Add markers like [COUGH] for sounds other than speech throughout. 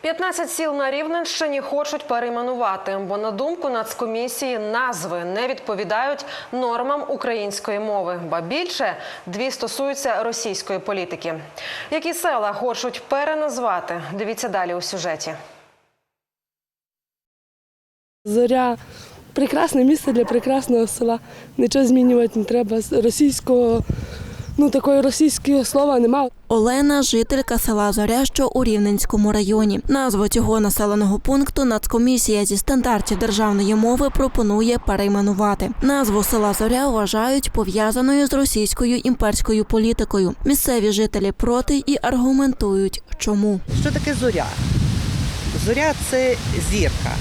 15 сіл на Рівненщині хочуть перейменувати, бо на думку нацкомісії назви не відповідають нормам української мови. Ба більше дві стосуються російської політики. Які села хочуть переназвати? Дивіться далі у сюжеті. Зоря прекрасне місце для прекрасного села. Нічого змінювати не треба. Російського, ну такої російського слова немає. Олена жителька села Зоря, що у Рівненському районі. Назву цього населеного пункту Нацкомісія зі стандартів державної мови пропонує перейменувати. Назву села Зоря вважають пов'язаною з російською імперською політикою. Місцеві жителі проти і аргументують, чому. Що таке зоря? Зоря це зірка.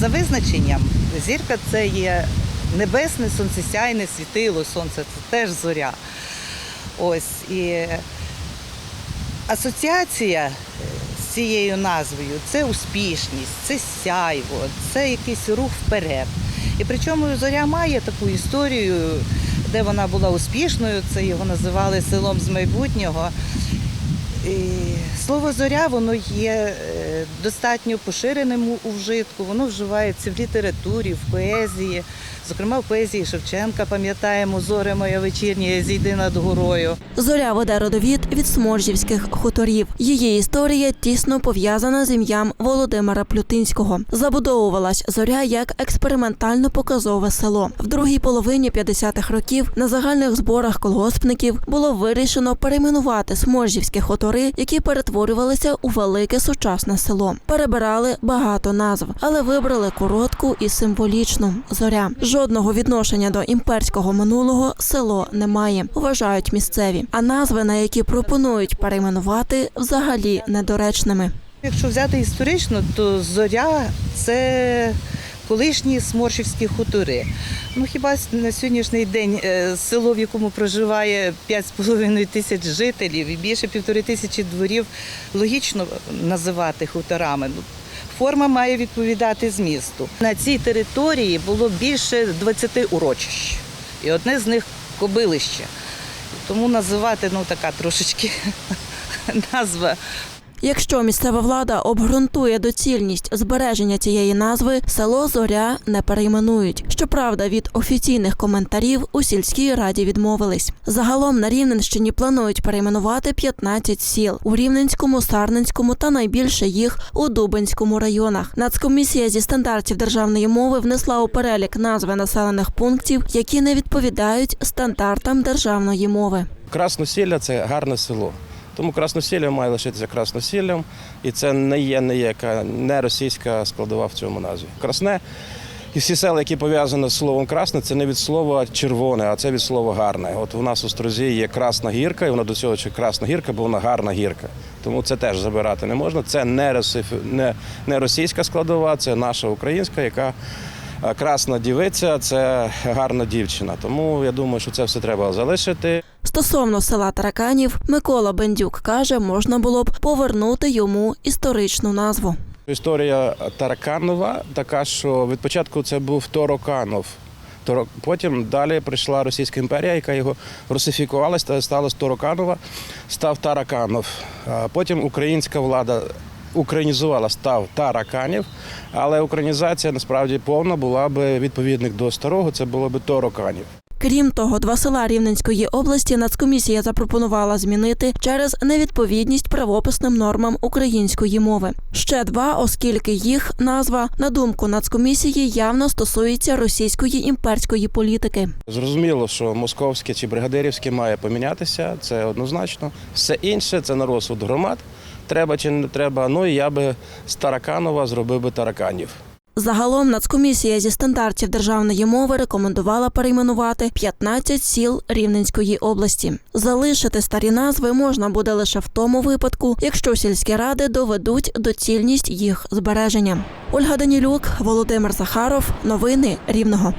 За визначенням, зірка це є небесне сонцесяйне світило, сонце це теж зоря. Ось і асоціація з цією назвою це успішність, це сяйво, це якийсь рух вперед. І причому зоря має таку історію, де вона була успішною, це його називали селом з майбутнього. І Слово зоря воно є е, достатньо поширеним у- вжитку, воно вживається в літературі, в поезії. Зокрема, в поезії Шевченка пам'ятаємо зоре моя вечірня, зійди над горою. Зоря веде родовід від сморжівських хуторів. Її історія тісно пов'язана з ім'ям Володимира Плютинського. Забудовувалась зоря як експериментально-показове село. В другій половині 50-х років на загальних зборах колгоспників було вирішено перейменувати сморжівські хутори, які перетворювалися у велике сучасне село. Перебирали багато назв, але вибрали коротку і символічну зоря. Жодного відношення до імперського минулого село не має, вважають місцеві. А назви, на які пропонують перейменувати, взагалі недоречними. Якщо взяти історично, то зоря це колишні сморшівські хутори. Ну хіба на сьогоднішній день е, село, в якому проживає 5,5 тисяч жителів і більше півтори тисячі дворів, логічно називати хуторами. Ну, Форма має відповідати змісту. На цій території було більше 20 урочищ, і одне з них кобилище. Тому називати ну така трошечки [LAUGHS] назва Якщо місцева влада обґрунтує доцільність збереження цієї назви, село Зоря не перейменують. Щоправда, від офіційних коментарів у сільській раді відмовились. Загалом на Рівненщині планують перейменувати 15 сіл у Рівненському, Сарненському та найбільше їх у Дубенському районах. Нацкомісія зі стандартів державної мови внесла у перелік назви населених пунктів, які не відповідають стандартам державної мови. Красносілля це гарне село. Тому красносілля має лишитися красносіллям, і це не є ніяка не російська складова в цьому назві. Красне і всі села, які пов'язані з словом красне, це не від слова червоне, а це від слова гарне. От у нас у Строзі є красна гірка, і вона до цього чи красна гірка, бо вона гарна гірка. Тому це теж забирати не можна. Це не російська складова, це наша українська, яка е, красна дівиця, це гарна дівчина. Тому я думаю, що це все треба залишити. Стосовно села Тараканів, Микола Бендюк каже, можна було б повернути йому історичну назву. Історія Тараканова така, що від початку це був Тороканов. Торо- Потім далі прийшла Російська імперія, яка його русифікувала, ста- стала Тороканова, став Тараканов. Потім українська влада українізувала, став Тараканів, але українізація насправді повна була би відповідник до старого, це було би Тороканів. Крім того, два села Рівненської області Нацкомісія запропонувала змінити через невідповідність правописним нормам української мови. Ще два, оскільки їх назва, на думку Нацкомісії, явно стосується російської імперської політики. Зрозуміло, що московське чи бригадирівське має помінятися, це однозначно. Все інше це на розсуд громад. Треба чи не треба. Ну і я би з Тараканова зробив би тараканів. Загалом Нацкомісія зі стандартів державної мови рекомендувала перейменувати 15 сіл Рівненської області. Залишити старі назви можна буде лише в тому випадку, якщо сільські ради доведуть доцільність їх збереження. Ольга Данілюк, Володимир Захаров. Новини Рівного.